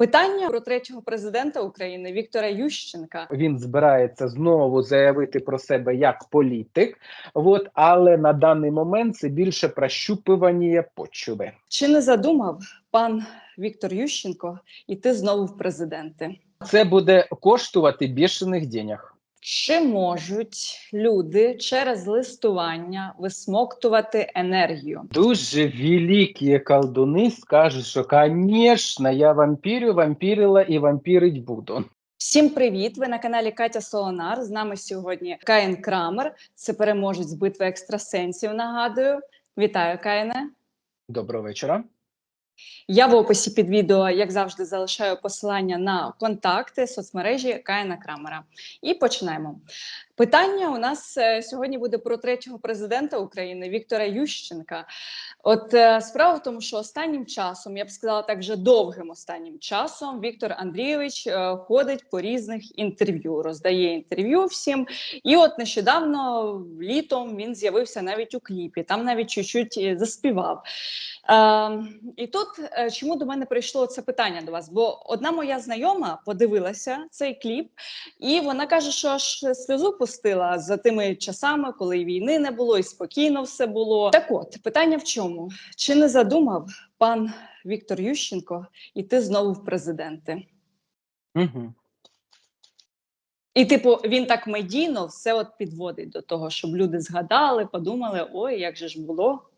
Питання про третього президента України Віктора Ющенка. Він збирається знову заявити про себе як політик, от, але на даний момент це більше прощупування почуви. Чи не задумав пан Віктор Ющенко йти знову в президенти? Це буде коштувати бішених денег. Чи можуть люди через листування висмоктувати енергію? Дуже великі колдуни скажуть, що, звісно, я вампірю, вампірила і вампірить буду. Всім привіт! Ви на каналі Катя Солонар. З нами сьогодні Каїн Крамер. Це переможець битви екстрасенсів. Нагадую, вітаю Каїне. Доброго вечора. Я в описі під відео, як завжди, залишаю посилання на контакти соцмережі Каїна Крамера. І починаємо. Питання у нас е, сьогодні буде про третього президента України Віктора Ющенка. От е, справа в тому, що останнім часом, я б сказала так, вже довгим останнім часом, Віктор Андрійович е, ходить по різних інтерв'ю, роздає інтерв'ю всім. І от нещодавно літом він з'явився навіть у кліпі, там навіть чуть-чуть заспівав. Е, і тут е, чому до мене прийшло це питання до вас? Бо одна моя знайома подивилася цей кліп, і вона каже, що аж сльозу пустила за тими часами, коли війни не було, і спокійно все було. Так от питання в чому? Чи не задумав пан Віктор Ющенко йти знову в президенти? Угу. І, типу, він так медійно все от підводить до того, щоб люди згадали, подумали: ой, як же ж було.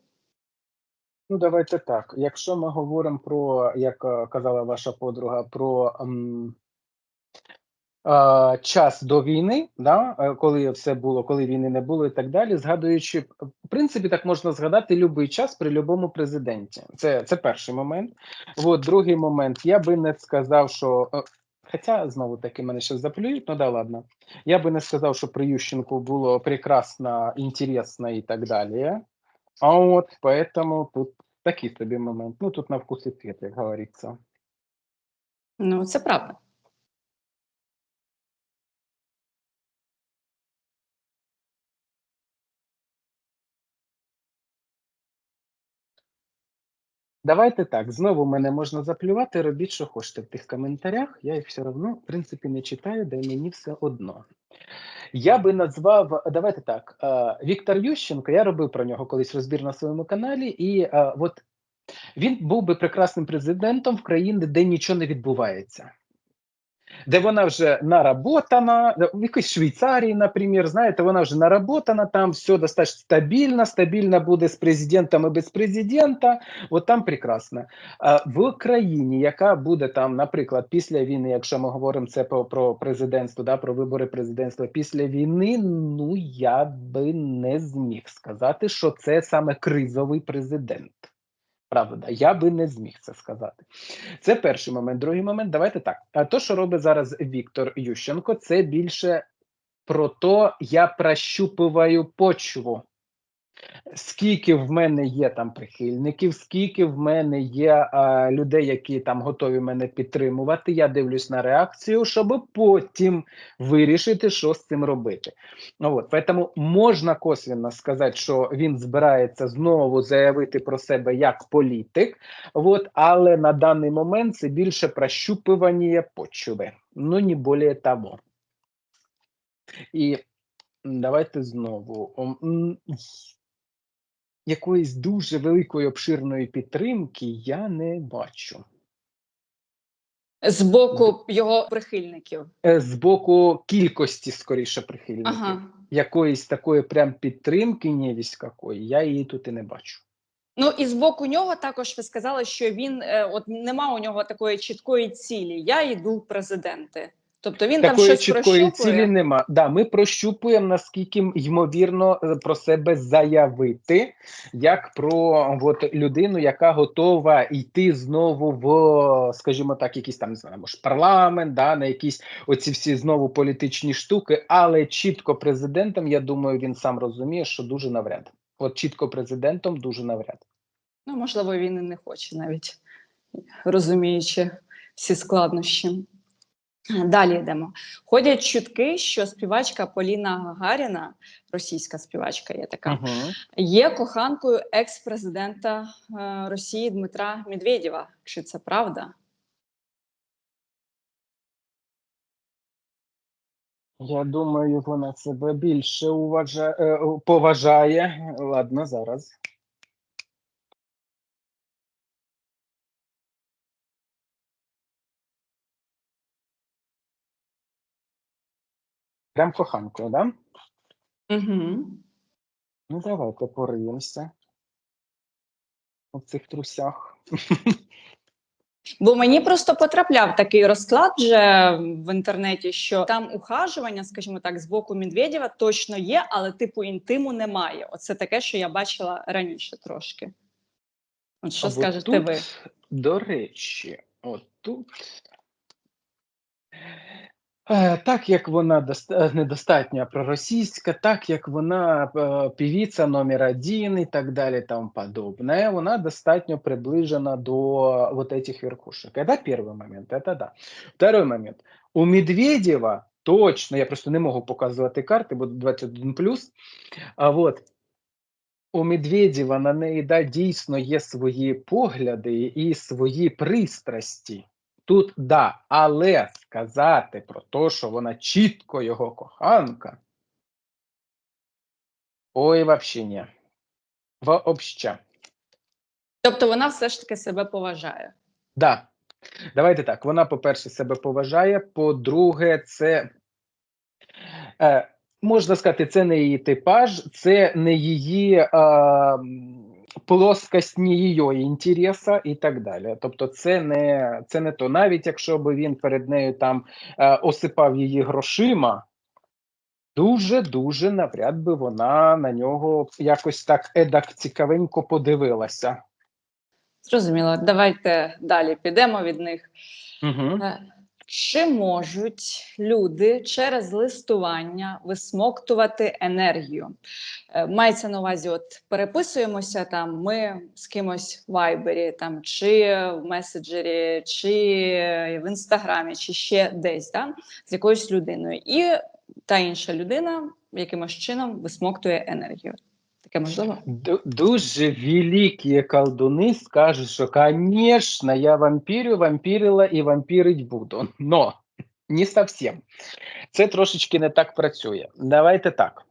Ну, давайте так. Якщо ми говоримо про, як е, казала ваша подруга, про ем, е, час до війни, да, е, коли все було, коли війни не було і так далі, згадуючи, в принципі, так можна згадати будь-який час при будь-якому президенті. Це, це перший момент. От, другий момент, я би не сказав, що. е, Хоча знову таки мене ще заплюють, ну да ладно. Я би не сказав, що при Ющенку було прекрасно, інтересно і так далі. А от поэтому тут такий собі момент. Ну тут на вкус і цвет, як говориться. Ну, це правда. Давайте так. Знову мене можна заплювати. Робіть, що хочете в тих коментарях. Я їх все одно, в принципі, не читаю, де мені все одно. Я би назвав, давайте так. е, Віктор Ющенко, я робив про нього колись розбір на своєму каналі, і е, от він був би прекрасним президентом в країні, де нічого не відбувається. Де вона вже наработана, в якійсь Швейцарії, наприклад, знаєте, вона вже наработана, там все достатньо стабільно, стабільно буде з президентом і без президента, от там прекрасно. В країні, яка буде там, наприклад, після війни, якщо ми говоримо це про, про президентство, да, про вибори президентства після війни, ну я би не зміг сказати, що це саме кризовий президент. Правда, я би не зміг це сказати. Це перший момент. Другий момент, давайте так. А то, що робить зараз Віктор Ющенко, це більше про то, я прощупуваю почву. Скільки в мене є там прихильників, скільки в мене є а, людей, які там готові мене підтримувати. Я дивлюсь на реакцію, щоб потім вирішити, що з цим робити. Ну, от, поэтому можна косвенно сказати, що він збирається знову заявити про себе як політик, от, але на даний момент це більше прощупування почуви. Ну, не більше того. І давайте знову. Якоїсь дуже великої обширної підтримки я не бачу. З боку його прихильників. Е, З боку кількості, скоріше, прихильників. Ага. Якоїсь такої прям підтримки, невість какої, я її тут і не бачу. Ну і з боку нього також ви сказали, що він е, от нема у нього такої чіткої цілі. Я йду президенти. Тобто він Такої там щось чіткої прощупує. цілі нема. Да, ми прощупуємо, наскільки ймовірно е, про себе заявити, як про от, людину, яка готова йти знову в, скажімо так, якийсь там не знаю, може, парламент, да, на якісь оці всі знову політичні штуки, але чітко президентом, я думаю, він сам розуміє, що дуже навряд. От чітко президентом дуже навряд. Ну, можливо, він і не хоче навіть розуміючи всі складнощі. Далі йдемо. Ходять чутки, що співачка Поліна Гагаріна, російська співачка, є така, ага. є коханкою екс-президента е, Росії Дмитра Медведєва. Чи це правда? Я думаю, вона себе більше уважає, е, поважає. Ладно, зараз. Прям коханкою, да? Угу. Ну, давайте пориємося у цих трусях. Бо мені просто потрапляв такий розклад вже в інтернеті, що там ухажування, скажімо так, з боку Медведєва точно є, але типу інтиму немає. Оце таке, що я бачила раніше трошки. От що А скажете тут, ви? До речі, от тут. Е, Так як вона доста- е, недостатньо проросійська, так як вона е, певіця номер один і так далі, тому подобне, вона достатньо приближена до вот этих верхушек. Это первый момент, это да. Второй момент. У Медведєва точно, я просто не можу показувати карти, бо 21+, а вот, у Медведєва на неї да, дійсно є свої погляди і свої пристрасті. Тут да, але сказати про те, що вона чітко його коханка. Ой, вообще ні. Вообще. Тобто вона все ж таки себе поважає. Да. Давайте так. Вона, по-перше, себе поважає. По-друге, це е, можна сказати, це не її типаж, це не її е, плоскость, не її інтереса і так далі. Тобто, це не, це не то. Навіть якщо би він перед нею там е, осипав її грошима. Дуже дуже навряд би вона на нього якось так едак цікавенько подивилася. Зрозуміло, давайте далі підемо від них. Угу. Чи можуть люди через листування висмоктувати енергію? Е, Мається на увазі, от переписуємося там, ми з кимось в вайбері, там чи в меседжері, чи в інстаграмі, чи ще десь, да, з якоюсь людиною, і та інша людина якимось чином висмоктує енергію. Таке можливо? Ду- Дуже великі колдуни скажуть, що, конечно, я вампірю, вампірила і вампірить буду. Но не совсем. Це трошечки не так працює. Давайте так.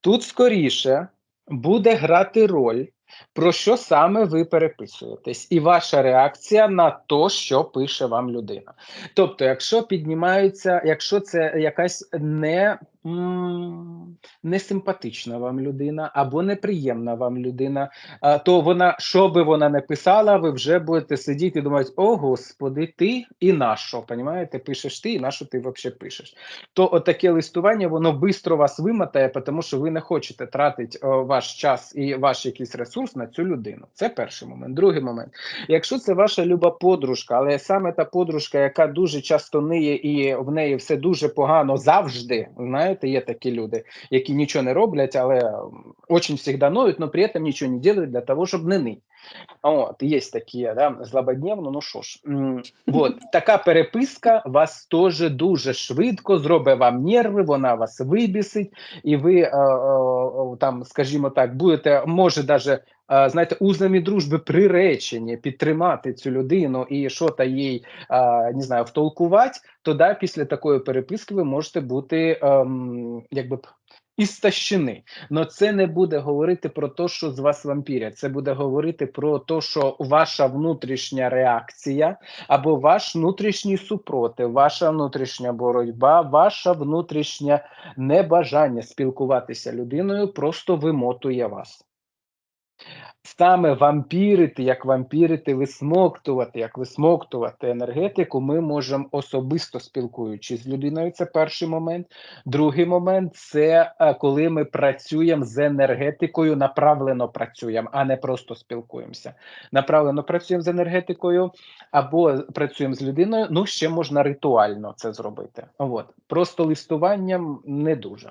Тут скоріше буде грати роль, про що саме ви переписуєтесь, і ваша реакція на те, що пише вам людина. Тобто, якщо піднімаються, якщо це якась не, несимпатична вам людина або неприємна вам людина, то вона, що би вона не писала, ви вже будете сидіти і думати, о господи, ти і на що, понімаєте? Пишеш ти, і на що ти взагалі пишеш. То отаке листування, воно швидко вас вимотає, тому що ви не хочете тратити ваш час і ваш якийсь ресурс на цю людину. Це перший момент. Другий момент. Якщо це ваша люба подружка, але саме та подружка, яка дуже часто ниє і в неї все дуже погано завжди, знаєте, є такі люди, які нічого не роблять, але очень всегда ноють, но при этом нічого не делають для того, щоб не ныть. От, є такі, да, злободневно, ну що ж. От, така переписка вас теж дуже швидко зробить вам нерви, вона вас вибісить, і ви, е, е, е, там, скажімо так, будете, може, е, знаєте, узнами дружби приречені підтримати цю людину і що-то їй, е, не знаю, втолкувати, то да, після такої переписки ви можете бути, ем, якби б, істощені. Но це не буде говорити про те, що з вас вампіря. Це буде говорити про те, що ваша внутрішня реакція або ваш внутрішній супротив, ваша внутрішня боротьба, ваша внутрішнє небажання спілкуватися людиною просто вимотує вас. Саме вампірити, як вампірити, висмоктувати, як висмоктувати енергетику, ми можемо особисто спілкуючись з людиною. Це перший момент. Другий момент це е, коли ми працюємо з енергетикою, направлено працюємо, а не просто спілкуємося. Направлено працюємо з енергетикою або працюємо з людиною. Ну ще можна ритуально це зробити. От просто листуванням не дуже.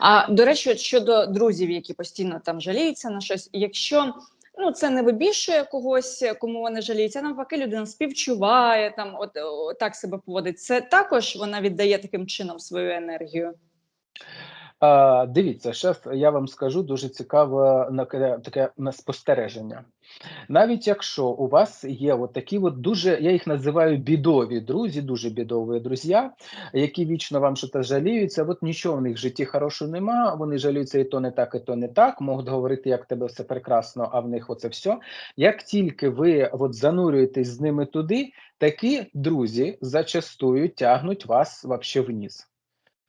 А до речі, щодо друзів, які постійно там жаліються на щось, якщо ну це не вибільшує когось, кому вони жаліються, навпаки, людина співчуває там, от, от так себе поводить. Це також вона віддає таким чином свою енергію. А, дивіться, зараз я вам скажу дуже цікаве таке на спостереження. Навіть якщо у вас є от такі от дуже, я їх називаю бідові друзі, дуже бідові друзі, які вічно вам щось жаліються, от нічого в них в житті хорошого нема, вони жаліються і то не так, і то не так, можуть говорити, як тебе все прекрасно, а в них оце все. Як тільки ви от занурюєтесь з ними туди, такі друзі зачастую тягнуть вас вообще вниз.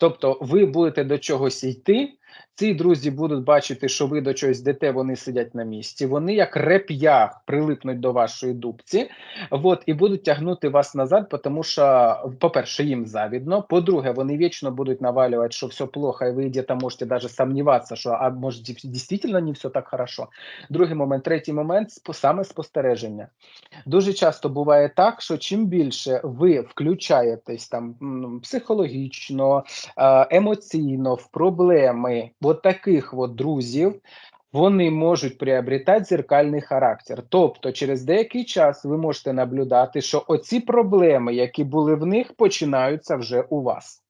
Тобто ви будете до чогось йти, ці друзі будуть бачити, що ви до чогось йдете, вони сидять на місці, вони як реп'ях прилипнуть до вашої дубці, от, і будуть тягнути вас назад, тому що, по-перше, їм завідно, по-друге, вони вічно будуть навалювати, що все плохо, і ви где-то можете даже сомневаться, що а може дійсно не все так хорошо. Другий момент, третій момент саме спостереження. Дуже часто буває так, що чим більше ви включаєтесь там психологічно, емоційно в проблеми от таких от друзів, вони можуть приобретати зеркальний характер. Тобто, через деякий час ви можете наблюдати, що оці проблеми, які були в них, починаються вже у вас.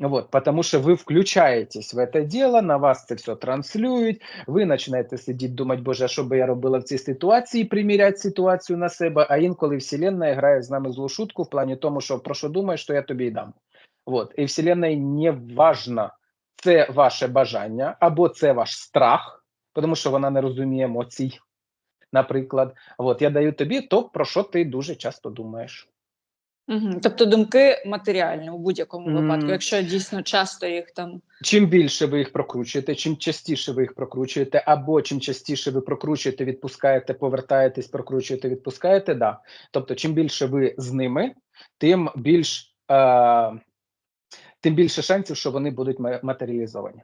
Вот, потому что вы включаетесь в это дело, на вас це все транслюють, ви починаєте сидіти, думати, боже, що би я робила в цій ситуації, приміряти ситуацію на себе, а інколи Вселенная грає з нами злу шутку в плані тому, що про що думаєш, то я тобі й дам. Вот. І Вселенной не важно, це ваше бажання або це ваш страх, тому що вона не розуміє емоцій. Наприклад, от я даю тобі то, про що ти дуже часто думаєш. Угу. Тобто думки матеріальні у будь-якому М. випадку, якщо дійсно часто їх там. Чим більше ви їх прокручуєте, чим частіше ви їх прокручуєте, або чим частіше ви прокручуєте, відпускаєте, повертаєтесь, прокручуєте, відпускаєте, да. Тобто, чим більше ви з ними, тим більш е, тим більше шансів, що вони будуть матеріалізовані.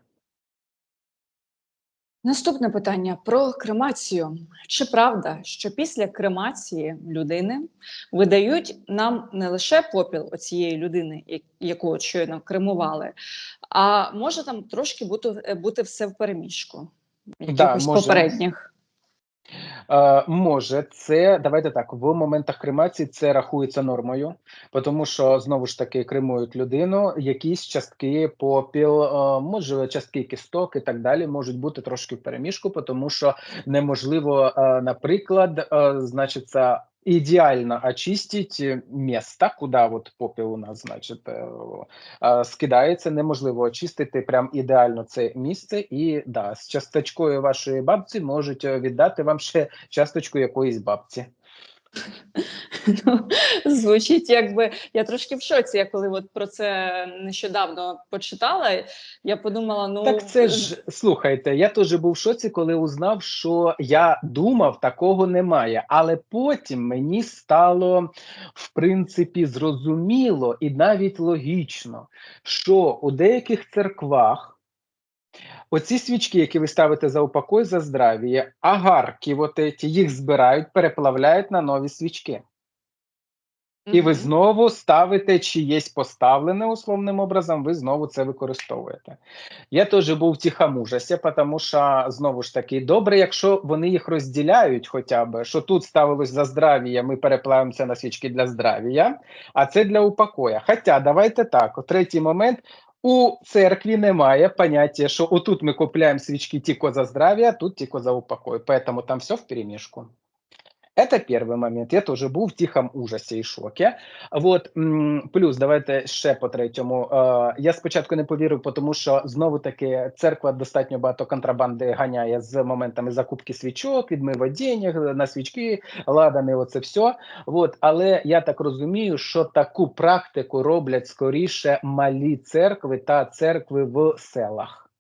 Наступне питання про кремацію. Чи правда, що після кремації людини видають нам не лише попіл оцієї людини, яку от щойно кремували, а може там трошки бути, бути все в переміжку якихось може. попередніх? Е, може, це давайте так. В моментах кремації це рахується нормою, тому що знову ж таки кремують людину. Якісь частки попіл, е, може частки кісток і так далі можуть бути трошки в переміжку, тому що неможливо, е, наприклад, е, значиться. Идеально очистить э, место, куда вот попіл у нас, значить, е, скидається. Неможливо очистити прям ідеально це місце, і да, з часточкою вашої бабці можуть е, віддати вам ще часточку якоїсь бабці. Ну, звучить, якби я трошки в шоці. Я коли от про це нещодавно почитала, я подумала: ну Так це ж слухайте, я теж був в шоці, коли узнав, що я думав, такого немає. Але потім мені стало в принципі зрозуміло і навіть логічно, що у деяких церквах. Оці свічки, які ви ставите за упокой, за здравіє, агарки, от еті, їх збирають, переплавляють на нові свічки. І ви знову ставите чиєсь поставлене условним образом, ви знову це використовуєте. Я теж був в тихому тому що знову ж таки добре, якщо вони їх розділяють, хоча б що тут ставилось за здравія, ми переплавимося на свічки для здравія, а це для упокоя. Хоча давайте так, третій момент. У церкві немає поняття, що отут ми купляємо свічки тільки за здрав'я, а тут тільки за упокой. Поэтому там все вперемешку. Это первый момент. Я теж був в тихом ужасі і шокі. Вот м, плюс, давайте ще по третьому. Е, я спочатку не повірив, тому що знову таки церква достатньо багато контрабанди ганяє з моментами закупки свічок, відмива денег на свічки, ладани, оце все. Вот, але я так розумію, що таку практику роблять скоріше малі церкви та церкви в селах,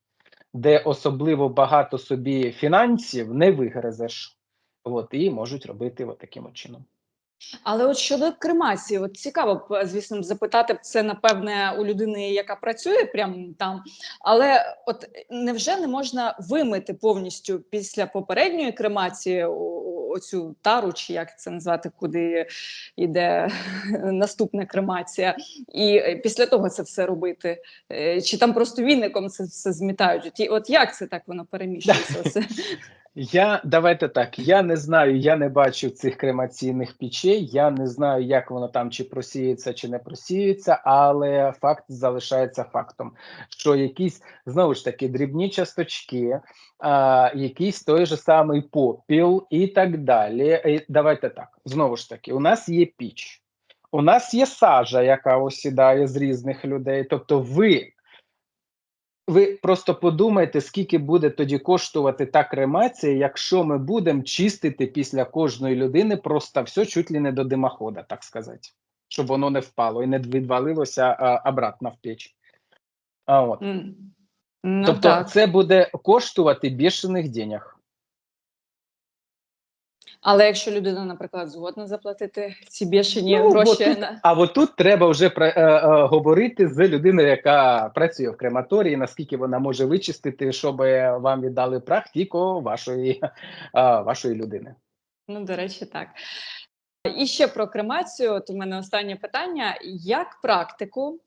де особливо багато собі фінансів не вигризеш. От, і можуть робити от таким от чином. Але от щодо кремації, от цікаво б, звісно, запитати б це, напевне, у людини, яка працює прямо там. Але от невже не можна вимити повністю після попередньої кремації оцю тару, чи як це назвати, куди йде наступна кремація, і е, після того це все робити? Е, Чи там просто віником це все змітають? І- От як це так воно переміщується? Я давайте так. Я не знаю, я не бачу цих кремаційних печей. Я не знаю, як воно там чи просіється, чи не просіється, але факт залишається фактом, що якісь знову ж таки дрібні часточки, а, якийсь той же самий попіл і так далі. І давайте так. Знову ж таки, у нас є піч, у нас є сажа, яка осідає з різних людей. Тобто, ви ви просто подумайте, скільки буде тоді коштувати та кремація, якщо ми будемо чистити після кожної людини просто все чуть ли не до димохода, так сказати, щоб воно не впало і не відвалилося а, обратно в печ. А от. Ну, тобто так. це буде коштувати бішених денег. Але якщо людина, наприклад, згодна заплатити ці бішені Ну, гроші, бо тут- на- А от тут треба вже про- е, е, говорити з людиною, яка працює в крематорії, наскільки вона може вичистити, щоб вам віддали прах тільки вашої, е, вашої людини. ну, до речі, так. І ще про кремацію. От у мене останнє питання: як практику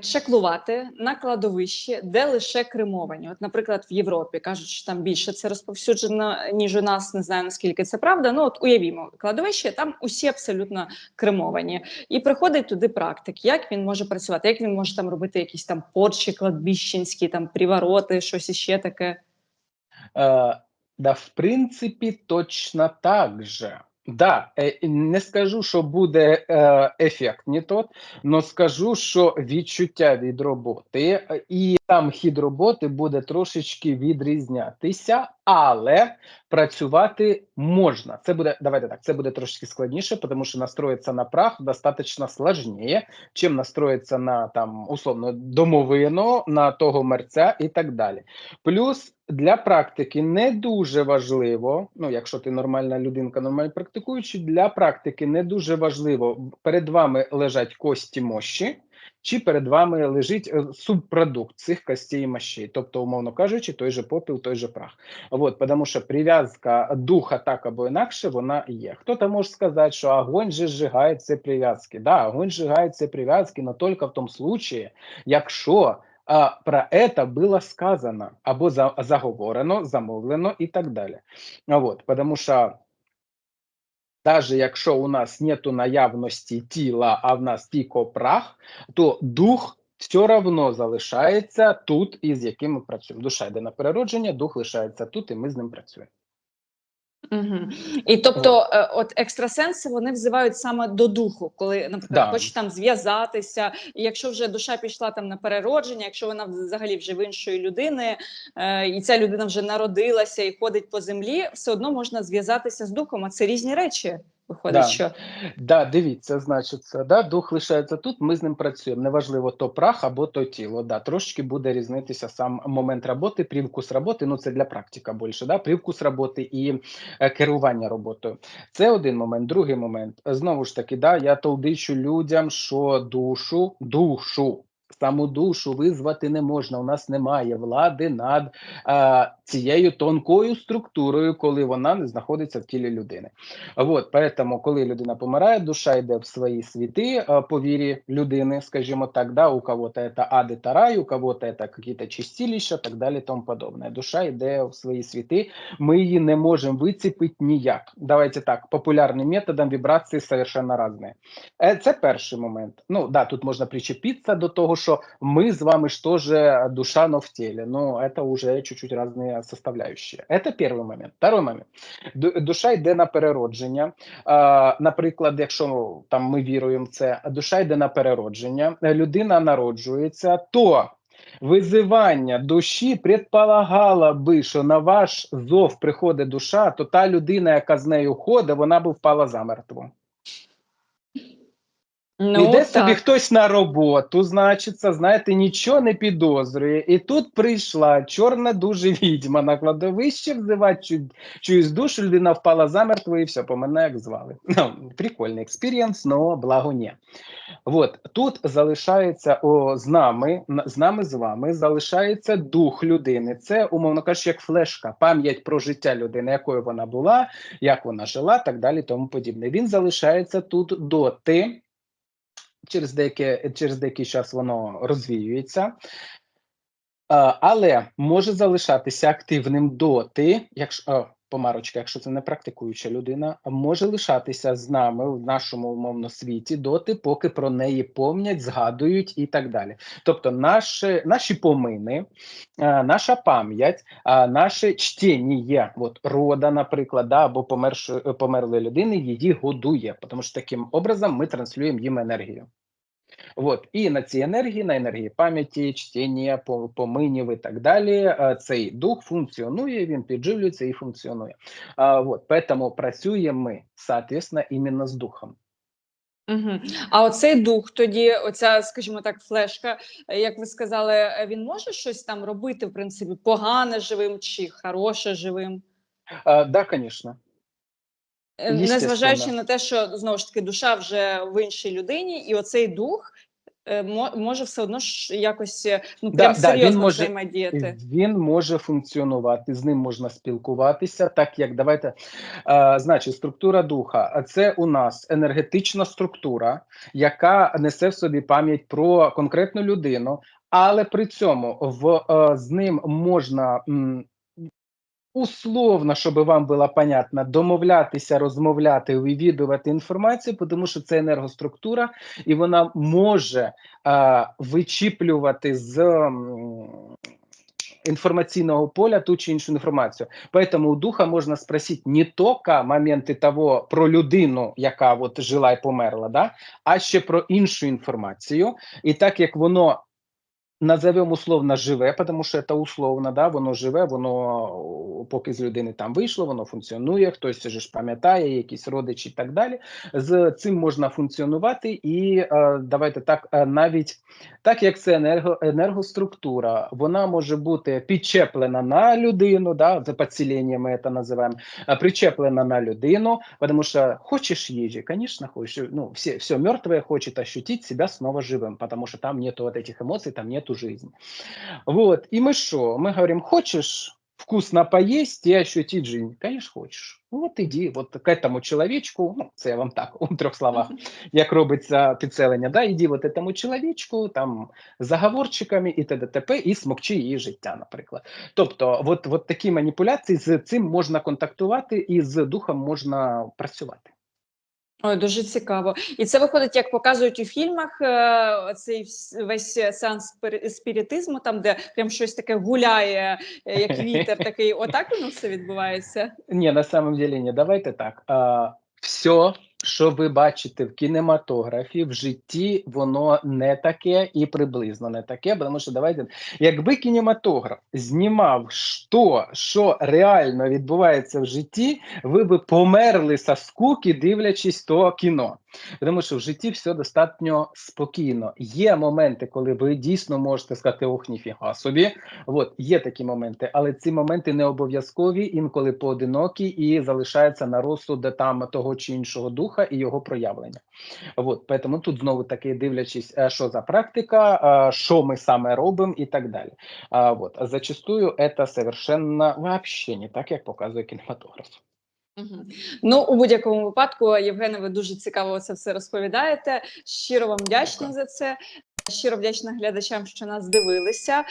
чеклувати на кладовищі, де лише кремовані? От, наприклад, в Європі кажуть, що там більше це розповсюджено, ніж у нас. Не знаю наскільки це правда. Ну от уявімо, кладовище там усі абсолютно кремовані. І приходить туди практик. Як він може працювати? Як він може там робити якісь там порчі кладбищенські, там привороти, щось іще таке? Е, да, в принципі, точно так же. Да, е, не скажу, що буде ефект не тот, але скажу, що відчуття від роботи е, і там хід роботи буде трошечки відрізнятися, але працювати можна. Це буде, давайте так, це буде трошки складніше, тому що настроїться на прах достатньо складніше, чим настроїться на там условно домовину, на того мерця і так далі. Плюс для практики не дуже важливо, ну якщо ти нормальна людинка, нормально практикуючий, для практики не дуже важливо, перед вами лежать кості мощі, чи перед вами лежить е, субпродукт цих костей і мощей, тобто, умовно кажучи, той же попіл, той же прах. Вот, тому що прив'язка духа так або інакше, вона є. Хто-то може сказати, що огонь же зжигає ці прив'язки. Да, огонь зжигає ці прив'язки, но тільки в тому случае, якщо а, про это было сказано або за, заговорено, замовлено і так далі. А Вот, потому що навіть якщо у нас нету наявності тіла, а в нас тільки прах, то дух все одно залишається тут, із яким ми працюємо. Душа йде на переродження, дух лишається тут, і ми з ним працюємо. Угу. І тобто, е, от екстрасенси вони взивають саме до духу, коли, наприклад, Да. хоче там зв'язатися. І якщо вже душа пішла там на переродження, якщо вона взагалі вже в іншої людини, е, і ця людина вже народилася і ходить по землі, все одно можна зв'язатися з духом. А це різні речі. Виходить, Да. що Да, дивіться, значить, це, да, дух лишається тут, ми з ним працюємо. Неважливо, то прах або то тіло. Да, трошки буде різнитися сам момент роботи, привкус роботи. Ну це для практика більше. Да, привкус роботи і е, керування роботою. Це один момент. Другий момент. Знову ж таки, да, я толдичу людям, що душу, душу. Саму душу визвати не можна. У нас немає влади над е, цією тонкою структурою, коли вона не знаходиться в тілі людини. Вот, поэтому, коли людина помирає, душа йде в свої світи е, по вірі людини, скажімо так, да, у кого-то это ад та рай, у кого-то это какие-то чистилища, так далі, тому подобне. Душа йде в свої світи, ми її не можемо вицепити ніяк. Давайте так, популярним методом вібрації совершенно різні. Е, Це перший момент. Ну, да, тут можна причепитися до того, що ми з вами ж теж душа, но в тілі. Ну, це вже чуть-чуть різні составляющие. Це перший момент. Второй момент. Душа йде на переродження. Наприклад, якщо там ми віруємо в це, душа йде на переродження, людина народжується, то визивання душі предполагало би, що на ваш зов приходить душа, то та людина, яка з нею ходить, вона б впала замертво. Ну Іде собі хтось на роботу, значиться, знаєте, нічого не підозрює. І тут прийшла чорна дуже відьма на кладовище взивати чу, чуюсь душу, людина впала замертво і все, по мене як звали. Ну, прикольний експірієнс, но благо ні. От тут залишається о, з нами, на- з нами з вами залишається дух людини. Це, умовно кажучи, як флешка, пам'ять про життя людини, якою вона була, як вона жила, так далі, тому подібне. Він залишається тут доти. Через деяке, через деякий час воно розвіюється. Але може залишатися активним доти, якщо а, помарочка, якщо це не практикуюча людина, може лишатися з нами в нашому умовно світі доти, поки про неї помнять, згадують і так далі. Тобто, наші, наші помини, наша пам'ять, наше чтення, от рода, наприклад, да, або помершої померлої людини її годує, тому що таким образом ми транслюємо їм енергію. От і на цій енергії, на енергії пам'яті, чтення, по- поминів і так далі, е, цей дух функціонує, він підживлюється і функціонує. От, поэтому працюємо ми, соответственно, іменно з духом. Угу. А оцей дух, тоді, оця, скажімо так, флешка, е, як ви сказали, е, він може щось там робити, в принципі, погане живим чи хороше живим? А, да, звісно. Е. Незважаючи на те, що знову ж таки душа вже в іншій людині, і оцей дух е, може все одно ж якось е, ну Да, прям да, він серйозно може- взаємодіяти. Він може функціонувати, з ним можна спілкуватися, так як давайте. Е, значить, структура духа. А це у нас енергетична структура, яка несе в собі пам'ять про конкретну людину, але при цьому в, з ним можна. м, Условно, щоб вам було понятно, домовлятися, розмовляти, вивідувати інформацію, тому що це енергоструктура, і вона може а, вичіплювати з информационного поля ту чи іншу інформацію. Поэтому у духа можна спросити не тільки моменти того про людину, яка от жила і померла, да? а ще про іншу інформацію. І так як воно назовемо условно живе, тому що це условно, да? воно живе, воно о, поки з людини там вийшло, воно функціонує, хтось же ж пам'ятає, якісь родичі і так далі. З цим можна функціонувати, і е, давайте так, е, навіть так як це енерго, енергоструктура, вона може бути підчеплена на людину, да, за підсилення ми це називаємо, а, причеплена на людину, тому що хочеш їжі, звісно, хочеш, ну, все, все мертвое хочет ощутить себя снова живым, потому что там нету вот этих эмоций, там нету жизни. Вот, и мы что? Мы говорим, хочешь вкусно поесть и ощутить жизнь? Конечно, хочешь. Ну, Вот иди, вот к этому человечку, ну, це я вам так, у трьох словах, як робиться підселення, да, іди от этому чоловічку, там, заговорчиками і т.д. т.п. і смокчи її життя, наприклад. Тобто, от, от такі маніпуляції, з цим можна контактувати і з духом можна працювати. Ой, дуже цікаво. І це виходить, як показують у фільмах, е, цей весь сеанс спір- спіритизму, там, де прям щось таке гуляє, е, як вітер такий. Отак воно все відбувається. Ні, на самом деле ні, давайте так. Все, що ви бачите в кінематографі, в житті, воно не таке і приблизно не таке. Тому що давайте, якби кінематограф знімав що, що реально відбувається в житті, ви би померли со скуки, дивлячись то кіно. Тому що в житті все достатньо спокійно. Є моменти, коли ви дійсно можете сказати, ох, ніфіга собі. От є такі моменти, але ці моменти не обов'язкові, інколи поодинокі і залишаються на розсуд там того чи іншого духа і його проявлення. От, тому тут знову таки дивлячись, е, що за практика, е, що ми саме робимо і так далі. А, от, зачастую це совершенно вообще не так, як показує кінематограф. Ну, у будь-якому випадку, Євгене, ви дуже цікаво це все розповідаєте. Щиро вам Дякую. за це. Щиро вдячна глядачам, що нас дивилися.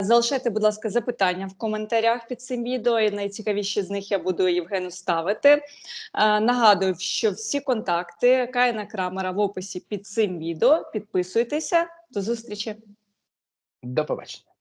Залишайте, будь ласка, запитання в коментарях під цим відео. І найцікавіші з них я буду Євгену ставити. Е, нагадую, що всі контакти Каїна Крамера в описі під цим відео. Підписуйтеся. До зустрічі. До побачення.